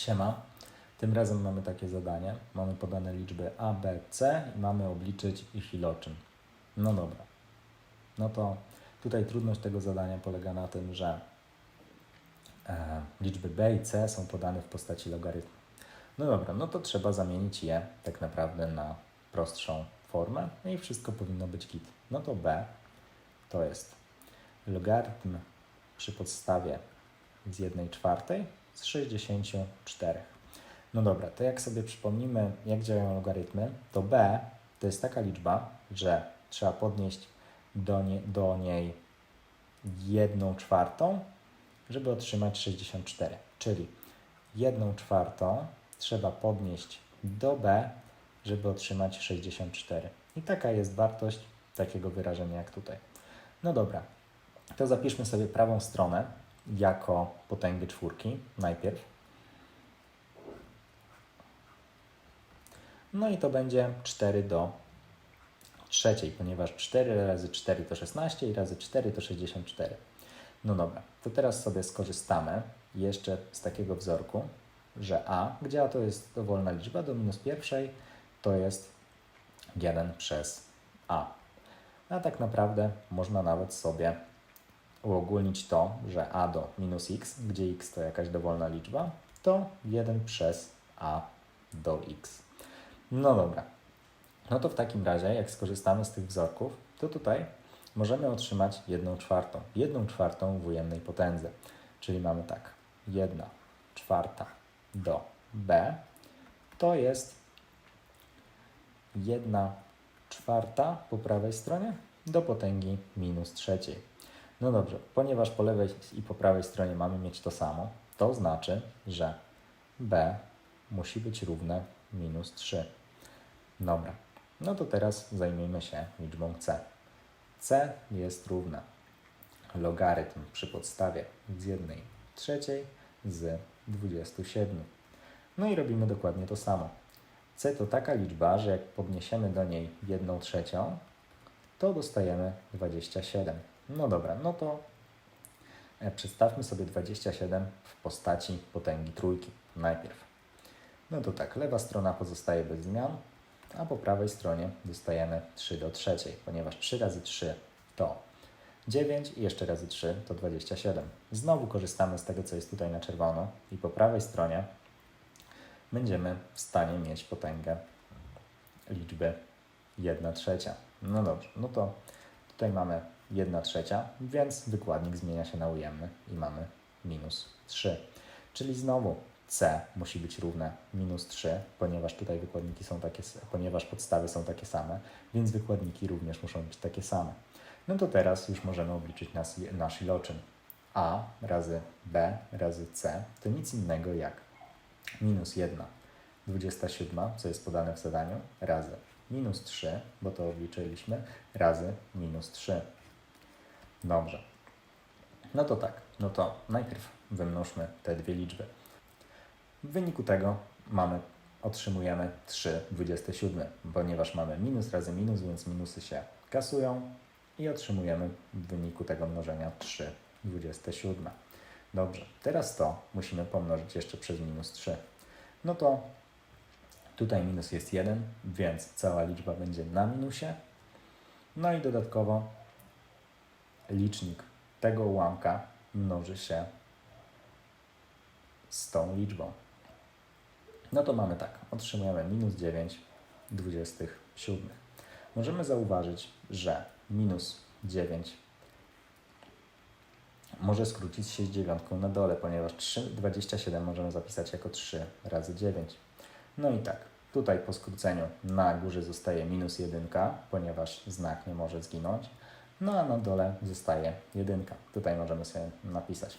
Siema. Tym razem mamy takie zadanie. Mamy podane liczby A, B, C i mamy obliczyć ich iloczyn. No dobra. No to tutaj trudność tego zadania polega na tym, że e, liczby B i C są podane w postaci logarytmu. No dobra, no to trzeba zamienić je tak naprawdę na prostszą formę i wszystko powinno być git. No to B to jest logarytm przy podstawie z 1 czwartej z 64. No dobra, to jak sobie przypomnimy, jak działają logarytmy, to b to jest taka liczba, że trzeba podnieść do, nie, do niej 1 czwartą, żeby otrzymać 64. Czyli 1 czwartą trzeba podnieść do b, żeby otrzymać 64. I taka jest wartość takiego wyrażenia jak tutaj. No dobra, to zapiszmy sobie prawą stronę jako potęgę czwórki najpierw. No i to będzie 4 do trzeciej, ponieważ 4 razy 4 to 16 i razy 4 to 64. No dobra, to teraz sobie skorzystamy jeszcze z takiego wzorku, że a, gdzie a to jest dowolna liczba, do minus pierwszej to jest 1 przez a. A tak naprawdę można nawet sobie uogólnić to, że a do minus x, gdzie x to jakaś dowolna liczba, to 1 przez a do x. No dobra. No to w takim razie, jak skorzystamy z tych wzorków, to tutaj możemy otrzymać 1 czwartą. 1 czwartą w ujemnej potędze. Czyli mamy tak, 1 czwarta do b to jest 1 czwarta po prawej stronie do potęgi minus trzeciej. No dobrze, ponieważ po lewej i po prawej stronie mamy mieć to samo, to znaczy, że b musi być równe minus 3. Dobra, no to teraz zajmijmy się liczbą c. c jest równe logarytm przy podstawie z 1 trzeciej z 27. No i robimy dokładnie to samo. c to taka liczba, że jak podniesiemy do niej 1 trzecią, to dostajemy 27. No dobra, no to e, przedstawmy sobie 27 w postaci potęgi trójki najpierw. No to tak, lewa strona pozostaje bez zmian, a po prawej stronie dostajemy 3 do trzeciej, ponieważ 3 razy 3 to 9 i jeszcze razy 3 to 27. Znowu korzystamy z tego, co jest tutaj na czerwono i po prawej stronie będziemy w stanie mieć potęgę liczby 1 trzecia. No dobrze, no to tutaj mamy 1 trzecia, więc wykładnik zmienia się na ujemny i mamy minus 3. Czyli znowu c musi być równe minus 3, ponieważ tutaj wykładniki są takie, ponieważ podstawy są takie same, więc wykładniki również muszą być takie same. No to teraz już możemy obliczyć nas, nasz iloczyn. a razy b razy c to nic innego jak minus 1 27, co jest podane w zadaniu, razy minus 3, bo to obliczyliśmy, razy minus 3. Dobrze. No to tak, no to najpierw wymnożmy te dwie liczby. W wyniku tego mamy, otrzymujemy 3 27, ponieważ mamy minus razy minus, więc minusy się kasują i otrzymujemy w wyniku tego mnożenia 3 27. Dobrze, teraz to musimy pomnożyć jeszcze przez minus 3. No to tutaj minus jest 1, więc cała liczba będzie na minusie. No i dodatkowo licznik tego ułamka mnoży się z tą liczbą. No to mamy tak, otrzymujemy minus 9 27. Możemy zauważyć, że minus 9 może skrócić się z dziewiątką na dole, ponieważ 3, 27 możemy zapisać jako 3 razy 9. No i tak, tutaj po skróceniu na górze zostaje minus 1, ponieważ znak nie może zginąć, no a na dole zostaje 1. Tutaj możemy sobie napisać,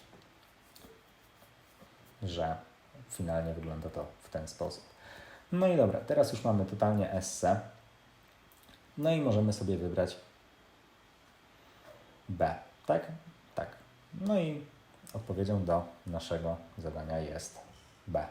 że finalnie wygląda to w ten sposób. No i dobra, teraz już mamy totalnie SC. No i możemy sobie wybrać B, tak? Tak. No i odpowiedzią do naszego zadania jest B.